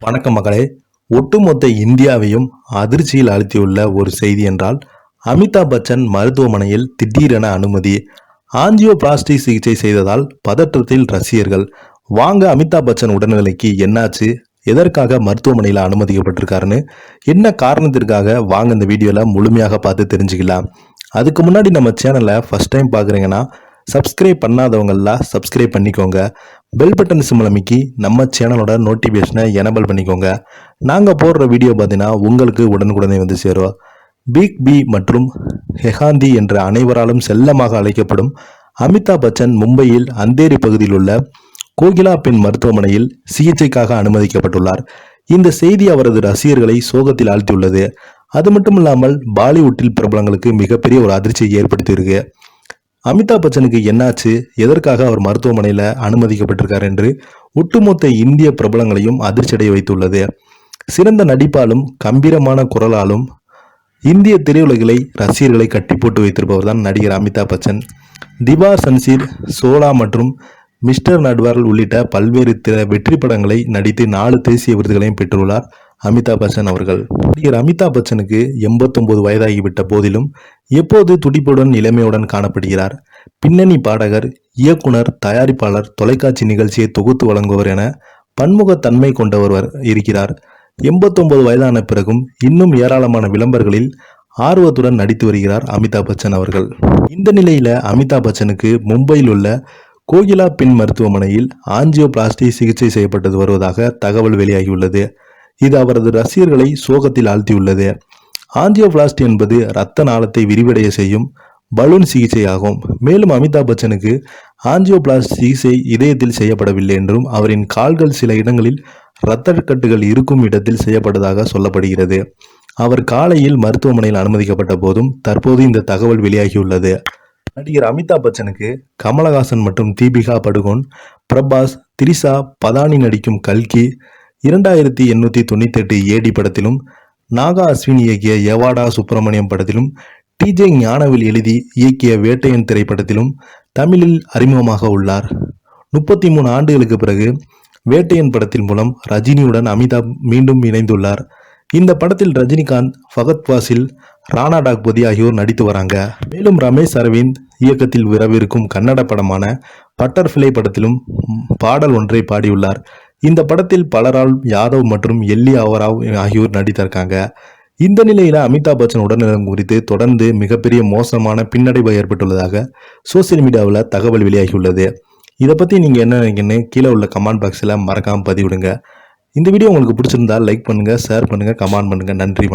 வணக்கம் மகளே ஒட்டுமொத்த இந்தியாவையும் அதிர்ச்சியில் அழுத்தியுள்ள ஒரு செய்தி என்றால் அமிதாப் பச்சன் மருத்துவமனையில் திடீரென அனுமதி ஆஞ்சியோபிளாஸ்டி சிகிச்சை செய்ததால் பதற்றத்தில் ரசிகர்கள். வாங்க அமிதாப் பச்சன் உடல்நிலைக்கு என்னாச்சு? எதற்காக மருத்துவமனையில் அனுமதிக்கப்பட்டிருக்காருன்னு என்ன காரணத்திற்காக? வாங்க இந்த வீடியோவில் முழுமையாக பார்த்து தெரிஞ்சுக்கலாம். அதுக்கு முன்னாடி நம்ம சேனலை ஃபஸ்ட் டைம் பார்க்குறீங்கன்னா சப்ஸ்கிரைப் பண்ணாதவங்கள்லாம் சப்ஸ்கிரைப் பண்ணிக்கோங்க. பெல் பட்டன் சிம்மில் நம்ம சேனலோட நோட்டிஃபிகேஷனை எனபிள் பண்ணிக்கோங்க. நாங்கள் போடுற வீடியோ பார்த்தீங்கன்னா உங்களுக்கு உடனுக்குடனே வந்து சேரும். பிக் பி மற்றும் ஹெகாந்தி என்ற அனைவராலும் செல்லமாக அழைக்கப்படும் அமிதாப் பச்சன் மும்பையில் அந்தேரி பகுதியில் உள்ள கோகிலா பெண் மருத்துவமனையில் சிகிச்சைக்காக அனுமதிக்கப்பட்டுள்ளார். இந்த செய்தி அவரது ரசிகர்களை சோகத்தில் ஆழ்த்தியுள்ளது. அது மட்டும் இல்லாமல் பாலிவுட்டில் பிரபலங்களுக்கு மிகப்பெரிய ஒரு அதிர்ச்சியை ஏற்படுத்தியிருக்கு. அமிதாப் பச்சனுக்கு என்னாச்சு? எதற்காக அவர் மருத்துவமனையில் அனுமதிக்கப்பட்டிருக்கார் என்று ஒட்டுமொத்த இந்திய பிரபலங்களையும் அதிர்ச்சியடைய வைத்துள்ளது. சிறந்த நடிப்பாலும் கம்பீரமான குரலாலும் இந்திய திரையுலகிலை ரசிகர்களை கட்டி போட்டு வைத்திருப்பவர் தான் நடிகர் அமிதாப் பச்சன். திவா சன்சீர் சோலா மற்றும் மிஸ்டர் நட்வார்கள் உள்ளிட்ட பல்வேறு திர வெற்றி படங்களை நடித்து நாலு தேசிய விருதுகளையும் பெற்றுள்ளார். அமிதாப் பச்சன் அவர்கள். நடிகர் அமிதாப் பச்சனுக்கு எண்பத்தொன்பது வயதாகிவிட்ட போதிலும் எப்போது துடிப்புடன் இளமையுடன் காணப்படுகிறார். பின்னணி பாடகர் இயக்குனர் தயாரிப்பாளர் தொலைக்காட்சி நிகழ்ச்சியை தொகுத்து வழங்குவர் என பன்முகத்தன்மை கொண்டவர் இருக்கிறார். எண்பத்தொன்பது வயதான பிறகும் இன்னும் ஏராளமான விளம்பரங்களில் ஆர்வத்துடன் நடித்து வருகிறார் அமிதாப் பச்சன் அவர்கள். இந்த நிலையில அமிதாப் பச்சனுக்கு மும்பையில் உள்ள கோகிலா பெண் மருத்துவமனையில் ஆஞ்சியோபிளாஸ்டி சிகிச்சை செய்யப்பட்டது வருவதாக தகவல் வெளியாகியுள்ளது. இது அவரது ரசிகர்களை சோகத்தில் ஆழ்த்தியுள்ளது. ஆஞ்சியோபிளாஸ்டி என்பது இரத்த நாளத்தை விரிவடைய செய்யும் பலூன் சிகிச்சை ஆகும் மேலும் அமிதாப் பச்சனுக்கு ஆஞ்சியோபிளாஸ்டி சிகிச்சை இதயத்தில் செய்யப்படவில்லை என்றும் அவரின் கால்கள் சில இடங்களில் இரத்த கட்டுகள் இருக்கும் இடத்தில் செய்யப்பட்டதாக சொல்லப்படுகிறது. அவர் காலையில் மருத்துவமனையில் அனுமதிக்கப்பட்ட போதும் தற்போது இந்த தகவல் வெளியாகியுள்ளது. நடிகர் அமிதாப் பச்சனுக்கு கமலஹாசன் மற்றும் தீபிகா படுகோன் பிரபாஸ் திரிசா பதானி நடிக்கும் கல்கி இரண்டாயிரத்தி எண்ணூற்றி தொண்ணூற்றி எட்டு ஏடி படத்திலும் நாகா அஸ்வின் இயக்கிய எவாடா சுப்பிரமணியம் படத்திலும் டிஜே ஞானவில் எழுதி இயக்கிய வேட்டையன் திரைப்படத்திலும் தமிழில் அறிமுகமாக உள்ளார். முப்பத்தி மூணு ஆண்டுகளுக்கு பிறகு வேட்டையன் படத்தின் மூலம் ரஜினியுடன் அமிதாப் மீண்டும் இணைந்துள்ளார். இந்த படத்தில் ரஜினிகாந்த் ஃபகத் வாசில் ராணா டாக்பதி ஆகியோர் நடித்து வராங்க. மேலும் ரமேஷ் அரவிந்த் இயக்கத்தில் விரவிருக்கும் கன்னட படமான பட்டர்ஃப்ளை படத்திலும் பாடல் ஒன்றை பாடியுள்ளார். இந்த படத்தில் பலரால் யாதவ் மற்றும் எல்லி அவராவ் ஆகியோர் நடித்திருக்காங்க. இந்த நிலையில அமிதாப் பச்சன் உடல்நலம் குறித்து தொடர்ந்து மிகப்பெரிய மோசமான பின்னடைவு ஏற்பட்டுள்ளதாக சோசியல் மீடியாவில் தகவல் வெளியாகியுள்ளது. இதை பற்றி நீங்கள் என்ன நினைக்கின்னு கீழே உள்ள கமெண்ட் பாக்ஸில் மறக்காமல் பதிவிடுங்க. இந்த வீடியோ உங்களுக்கு பிடிச்சிருந்தா லைக் பண்ணுங்கள் ஷேர் பண்ணுங்கள் கமெண்ட் பண்ணுங்கள் நன்றி